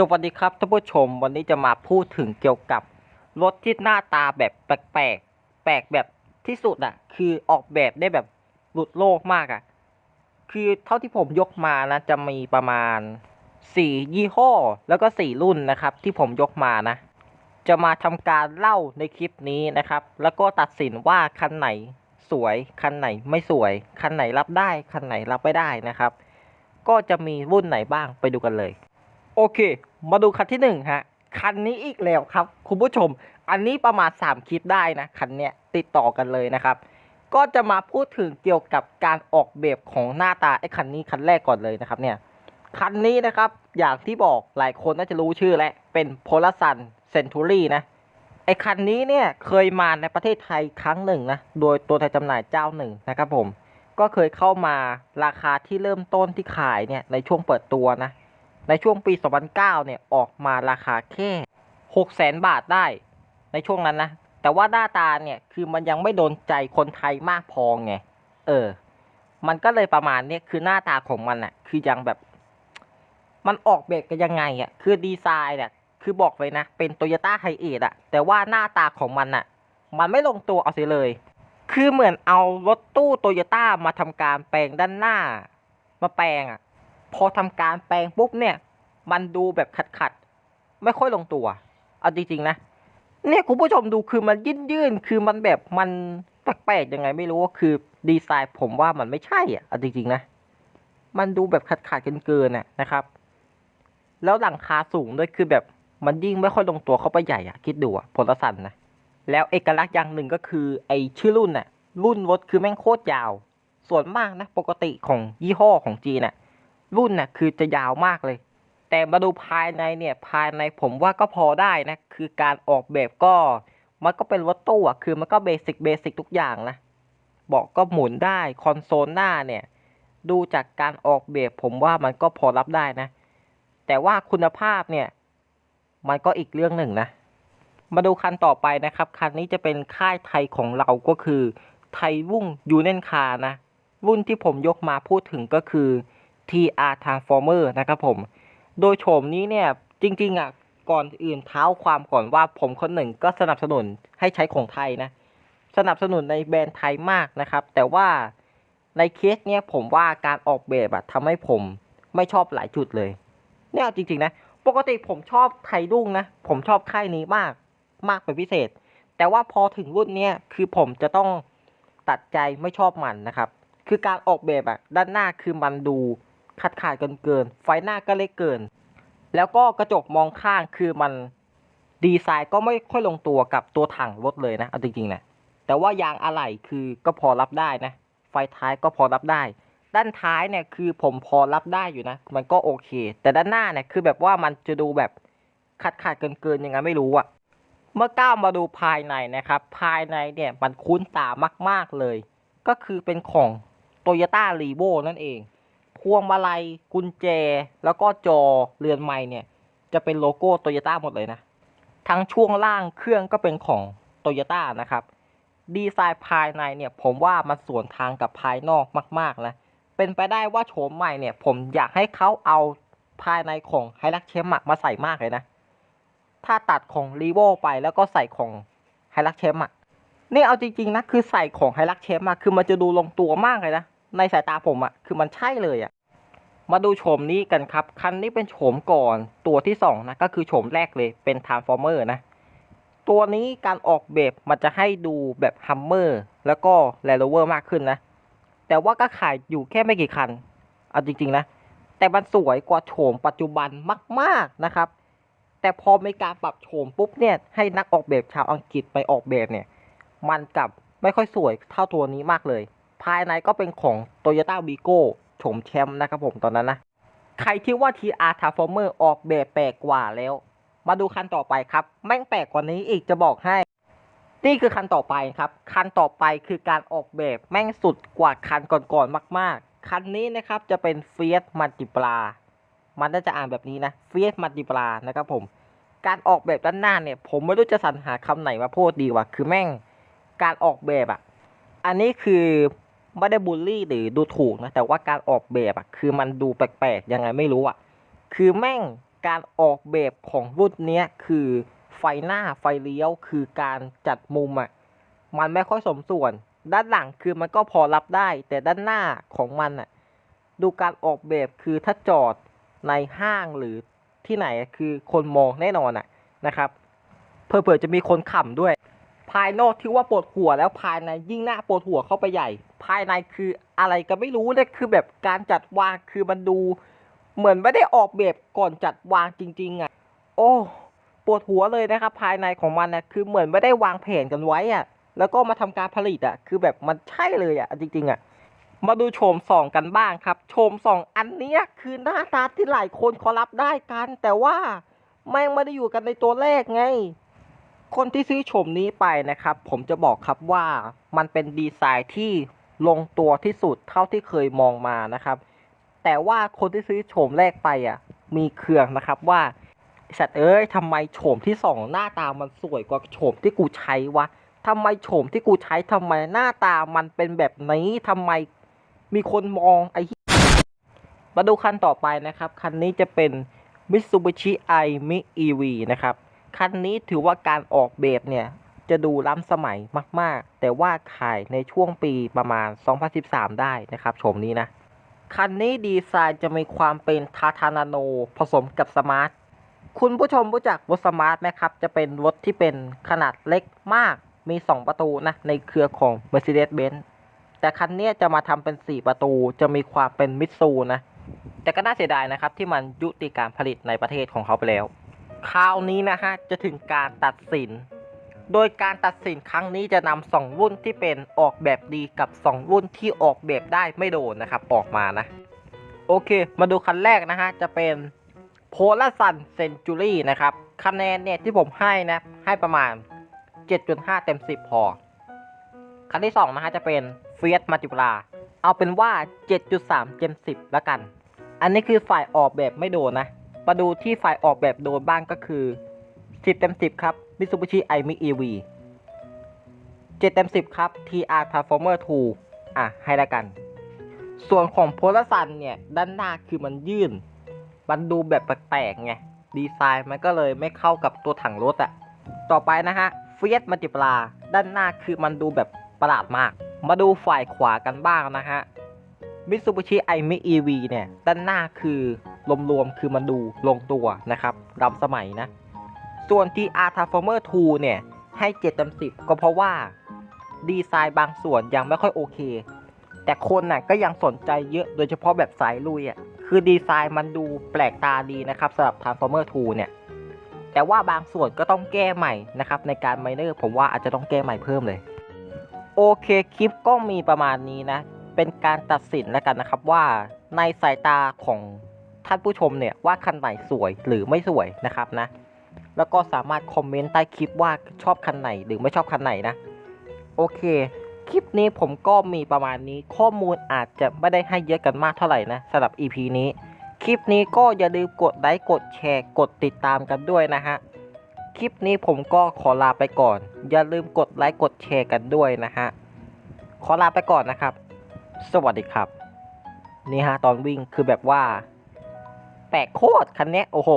สวัสดีครับท่านผู้ชมวันนี้จะมาพูดถึงเกี่ยวกับรถที่หน้าตาแบบแปลกๆ แปลกแบบที่สุดอะคือออกแบบได้แบบหลุดโลกมากอะคือเท่าที่ผมยกมานะจะมีประมาณสี่ยี่ห้อ แล้วก็สี่รุ่นนะครับ ที่ผมยกมานะ จะมาทำการเล่าในคลิปนี้นะครับ แล้วก็ตัดสินว่าคันไหนสวย คันไหนไม่สวย คันไหนรับได้ คันไหนรับไม่ได้นะครับ ก็จะมีรุ่นไหนบ้างไปดูกันเลย โอเค มาดูคันที่หนึ่งฮะ คันนี้อีกแล้วครับ คุณผู้ชม อันนี้ประมาณสามคลิปได้นะ คันเนี้ยติดต่อกันเลยนะครับ ก็จะมาพูดถึงเกี่ยวกับการออกแบบของหน้าตาไอ้คันนี้คันแรกก่อนเลยนะครับเนี่ย คันนี้นะครับ อย่างที่บอกหลายคนน่าจะรู้ชื่อแล้ว เป็นโพล a ซันเซนทูรี่นะ ไอ้คันนี้เนี่ยเคยมาในประเทศไทยครั้งหนึ่งนะ โดยตัวแทนจำหน่ายเจ้าหนึ่งนะครับผม ก็เคยเข้ามาราคาที่เริ่มต้นที่ขายเนี่ยในช่วงเปิดตัวนะ ในช่วงปี 2009 เนี่ย ออกมาราคาแค่600,000บาทได้ ในช่วงนั้นนะ แต่ว่าหน้าตาเนี่ย คือมันยังไม่โดนใจคนไทยมากพอไง เออ มันก็เลยประมาณนี้คือหน้าตาของมันอะคือยังแบบ มันออกแบบกันยังไงอะคือดีไซน์เนี่ยคือบอกเลยนะ เป็นโตโยต้าไฮเอทอะแต่ว่าหน้าตาของมันอะมันไม่ลงตัวเอาเสียเลย คือเหมือนเอารถตู้โตโยต้ามาทำการแปลงด้านหน้า มาแปลงอะ พอทำการแปลงปุ๊บเนี่ย มันดูแบบขัดขัดไม่ค่อยลงตัว เอาจริงๆนะ เนี่ยคุณผู้ชมดูคือมันยื่นยืนคือมันแบบมันแปลกๆยังไงไม่รู้คือดีไซน์ผมว่ามันไม่ใช่อะเอาจริงๆนะ มันดูแบบขาดขาดเกินๆน่ะนะครับ แล้วหลังคาสูงด้วยคือแบบมันยิ่งไม่ค่อยลงตัวเข้าไปใหญ่อะคิดดูอะพลสันนะแล้วเอกลักษณ์อย่างหนึ่งก็คือไอชื่อรุ่นน่ะ รุ่นรถคือแม่งโคตรยาว ส่วนมากนะ ปกติของยี่ห้อของจีนน่ะ รุ่นน่ะคือจะยาวมากเลย แต่มาดูภายในเนี่ยภายในผมว่าก็พอได้นะ คือการออกแบบก็ มันก็เป็นรถตู้อะคือมันก็เบสิกเบสิกทุกอย่างนะเบาะก็หมุนได้คอนโซลหน้าเนี่ย ดูจากการออกแบบผมว่ามันก็พอรับได้นะ แต่ว่าคุณภาพเนี่ย มันก็อีกเรื่องหนึ่งนะ มาดูคันต่อไปนะครับ คันนี้จะเป็นค่ายไทยของเราก็คือไทยวุ่งยูเนนคานะ รุ่นที่ผมยกมาพูดถึงก็คือ TR Transformer นะครับผม โดยโฉมนี้เนี่ยจริงๆอะก่อนอื่นเท้าความก่อนว่าผมคนหนึ่งก็สนับสนุนให้ใช้ของไทยนะ สนับสนุนในแบรนด์ไทยมากนะครับ แต่ว่าในเคสเนี้ยผมว่าการออกแบบอะทำให้ผมไม่ชอบหลายจุดเลยเนี่ยจริงๆนะปกติผมชอบไทยรุ่งนะ ผมชอบค่ายนี้มากมากเป็นพิเศษ แต่ว่าพอถึงรุ่นเนี้ยคือผมจะต้องตัดใจไม่ชอบมันนะครับ คือการออกแบบอะด้านหน้าคือมันดู ขาดขาดเกินเกินๆไฟหน้าก็เล็กเกิน แล้วก็กระจกมองข้างคือมันดีไซน์ก็ไม่ค่อยลงตัวกับตัวถังรถเลยนะเอาจริงๆนะแต่ว่ายางอะไหล่คือก็พอรับได้นะ ไฟท้ายก็พอรับได้ ด้านท้ายเนี่ยคือผมพอรับได้อยู่นะ มันก็โอเค แต่ด้านหน้าเนี่ยคือแบบว่ามันจะดูแบบขาดขาดเกินเกินๆยังไงไม่รู้อะเมื่อก้าวมาดูภายในนะครับ ภายในเนี่ยมันคุ้นตามาก ๆเลย ก็คือเป็นของ Toyota r e v o นั่นเอง พวงมาลัยกุญแจ แล้วก็จอเรือนไม้เนี่ย จะเป็นโลโก้โตโยต้าหมดเลยนะ ทั้งช่วงล่างเครื่องก็เป็นของโตโยต้านะครับ ดีไซน์ภายในเนี่ยผมว่ามันสวนทางกับภายนอกมาก ๆ นะ เป็นไปได้ว่าโฉมใหม่เนี่ย ผมอยากให้เขาเอาภายในของไฮรักเชมมาใส่มากเลยนะ ถ้าตัดของรีโวไปแล้วก็ใส่ของไฮรักเชมอะนี่เอาจริงๆนะคือใส่ของไฮรักเชมมาคือมันจะดูลงตัวมากเลยนะ ในสายตาผมอะคือมันใช่เลยอะมาดูโฉมนี้กันครับ คันนี้เป็นโฉมก่อนตัวที่สองนะก็คือโฉมแรกเลยเป็น Transformer นะ ตัวนี้การออกแบบมันจะให้ดูแบบ Hummer แล้วก็ Land Rover มากขึ้นนะ แต่ว่าก็ขายอยู่แค่ไม่กี่คันเอาจริง ๆ นะ แต่มันสวยกว่าโฉมปัจจุบันมาก ๆ นะครับ แต่พอมีการปรับโฉมปุ๊บเนี่ยให้นักออกแบบชาวอังกฤษไปออกแบบเนี่ย มันกลับไม่ค่อยสวยเท่าตัวนี้มากเลย ภายในก็เป็นของ Toyota Vigo โฉมแชมป์นะครับผมตอนนั้นนะ ใครที่ว่า TR Transformer ออกแบบแปลกกว่าแล้ว มาดูคันต่อไปครับ แม่งแปลกกว่านี้อีกจะบอกให้ นี่คือคันต่อไปครับ คันต่อไปคือการออกแบบแม่งสุดกว่าคันก่อนๆมาก ๆ คันนี้นะครับจะเป็น Fiat Multipla มันน่าจะอ่านแบบนี้นะ Fiat Multipla นะครับผม การออกแบบด้านหน้าเนี่ย ผมไม่รู้จะสรรหาคำไหนมาพูดดีว่ะคือแม่งการออกแบบอะ อันนี้คือ ไม่ได้บูลลี่หรือดูถูกนะ แต่ว่าการออกแบบอะคือมันดูแปลกๆยังไงไม่รู้อะคือแม่งการออกแบบของรุ่นเนี้ยคือไฟหน้าไฟเลี้ยว คือการจัดมุมอะ่ะมันไม่ค่อยสมส่วน ด้านหลังคือมันก็พอรับได้ แต่ด้านหน้าของมันอะดูการออกแบบคือถ้าจอดในห้างหรือที่ไหนคือคนมองแน่นอนอะนะครับเผื่อๆจะมีคนขำด้วย ภายนอกที่ว่าปวดหัวแล้วภายในยิ่งหน้าปวดหัวเข้าไปใหญ่ ภายในคืออะไรก็ไม่รู้เนี่ยคือแบบการจัดวางคือมันดู เหมือนไม่ได้ออกแบบก่อนจัดวางจริง ๆอะ โอ้ปวดหัวเลยนะครับ ภายในของมันนะคือเหมือนไม่ได้วางแผนกันไว้อะ แล้วก็มาทำการผลิตอะ คือแบบมันใช่เลยอะจริง ๆอะมาดูโฉมสองกันบ้างครับโฉมสองอันนี้คือหน้าตาที่หลายคนขารับได้กัน แต่ว่าแม่งไม่ได้อยู่กันในตัวแรกไง คนที่ซื้อโฉมนี้ไปนะครับ ผมจะบอกครับว่ามันเป็นดีไซน์ที่ลงตัวที่สุดเท่าที่เคยมองมานะครับ แต่ว่าคนที่ซื้อโฉมแรกไปอะ มีเครื่องนะครับว่าไอสัตว์เอ้ยทำไมโฉมที่สองหน้าตามันสวยกว่าโฉมที่กูใช้วะทำไมโฉมที่กูใช้ทำไมหน้าตามันเป็นแบบนี้ทำไมมีคนมองไอ้ีมาดูคันต่อไปนะครับ คันนี้จะเป็น Mitsubishi i m i EV นะครับ คันนี้ถือว่าการออกแบบเนี่ย จะดูล้ำสมัยมาก ๆ แต่ว่าขายในช่วงปีประมาณ 2013 ได้นะครับโฉมนี้นะ คันนี้ดีไซน์จะมีความเป็นทาทานาโน ผสมกับสมาร์ท คุณผู้ชมรู้จักรถสมาร์ทไหมครับ จะเป็นรถที่เป็นขนาดเล็กมาก มี 2 ประตูนะ ในเครือของ Mercedes-Benz แต่คันนี้จะมาทำเป็น 4 ประตู จะมีความเป็นมิตซูนะ แต่ก็น่าเสียดายนะครับที่มันยุติการผลิตในประเทศของเขาไปแล้ว คราวนี้นะฮะจะถึงการตัดสิน โดยการตัดสินครั้งนี้จะนำสองรุ่นที่เป็นออกแบบดีกับสองรุ่นที่ออกแบบได้ไม่โดนนะครับออกมานะ โอเค มาดูคันแรกนะฮะจะเป็นโพล a ซันเซนจูรี่นะครับคะแนนเนี่ยที่ผมให้นะให้ประมาณ 7.5 เต็ม 10 พอ คันที่ 2 นะฮะจะเป็นเฟียสมาจิปลาเอาเป็นว่า 7.3 เต็ม 10แล้วกัน อันนี้คือฝ่ายออกแบบไม่โดนนะ มาดูที่ฝ่ายออกแบบโดนบ้างก็คือ 10 เต็ม 10 ครับ Mitsubishi i m i EV 7 เต็ม 10 ครับ TR Transformer 2 อะ ให้ละกัน ส่วนของโพล a ซันเนี่ย ด้านหน้าคือมันยื่น มันดูแบบแปลกๆไง ดีไซน์มันก็เลยไม่เข้ากับตัวถังรถอะต่อไปนะฮะเฟียสมัจิปลา ด้านหน้าคือมันดูแบบประหลาดมาก มาดูฝ่ายขวากันบ้างนะฮะ Mitsubishi i m i EV เนี่ย ด้านหน้าคือ รวมๆคือมันดูลงตัวนะครับล้ำสมัยนะ ส่วน TR Transformer 2 เนี่ย ให้7เต็ม10 ก็เพราะว่าดีไซน์บางส่วนยังไม่ค่อยโอเค แต่คนน่ะก็ยังสนใจเยอะโดยเฉพาะแบบสายลุยอะคือดีไซน์มันดูแปลกตาดีนะครับสำหรับ Transformer 2 เนี่ย แต่ว่าบางส่วนก็ต้องแก้ใหม่นะครับในการไมเนอร์ผมว่าอาจจะต้องแก้ใหม่เพิ่มเลย โอเคคลิปก็มีประมาณนี้นะ เป็นการตัดสินแล้วกันนะครับว่าในสายตาของ ท่านผู้ชมเนี่ยว่าคันไหนสวยหรือไม่สวยนะครับนะ แล้วก็สามารถคอมเมนต์ใต้คลิปว่าชอบคันไหนหรือไม่ชอบคันไหนนะ โอเค คลิปนี้ผมก็มีประมาณนี้ข้อมูลอาจจะไม่ได้ให้เยอะกันมากเท่าไหร่นะสำหรับ EP นี้ คลิปนี้ก็อย่าลืมกดไลค์กดแชร์กดติดตามกันด้วยนะฮะคลิปนี้ผมก็ขอลาไปก่อน อย่าลืมกดไลค์กดแชร์กันด้วยนะฮะขอลาไปก่อนนะครับ สวัสดีครับ นี่ฮะตอนวิ่งคือแบบว่า แปลกโคตรคันนี้โอ้โห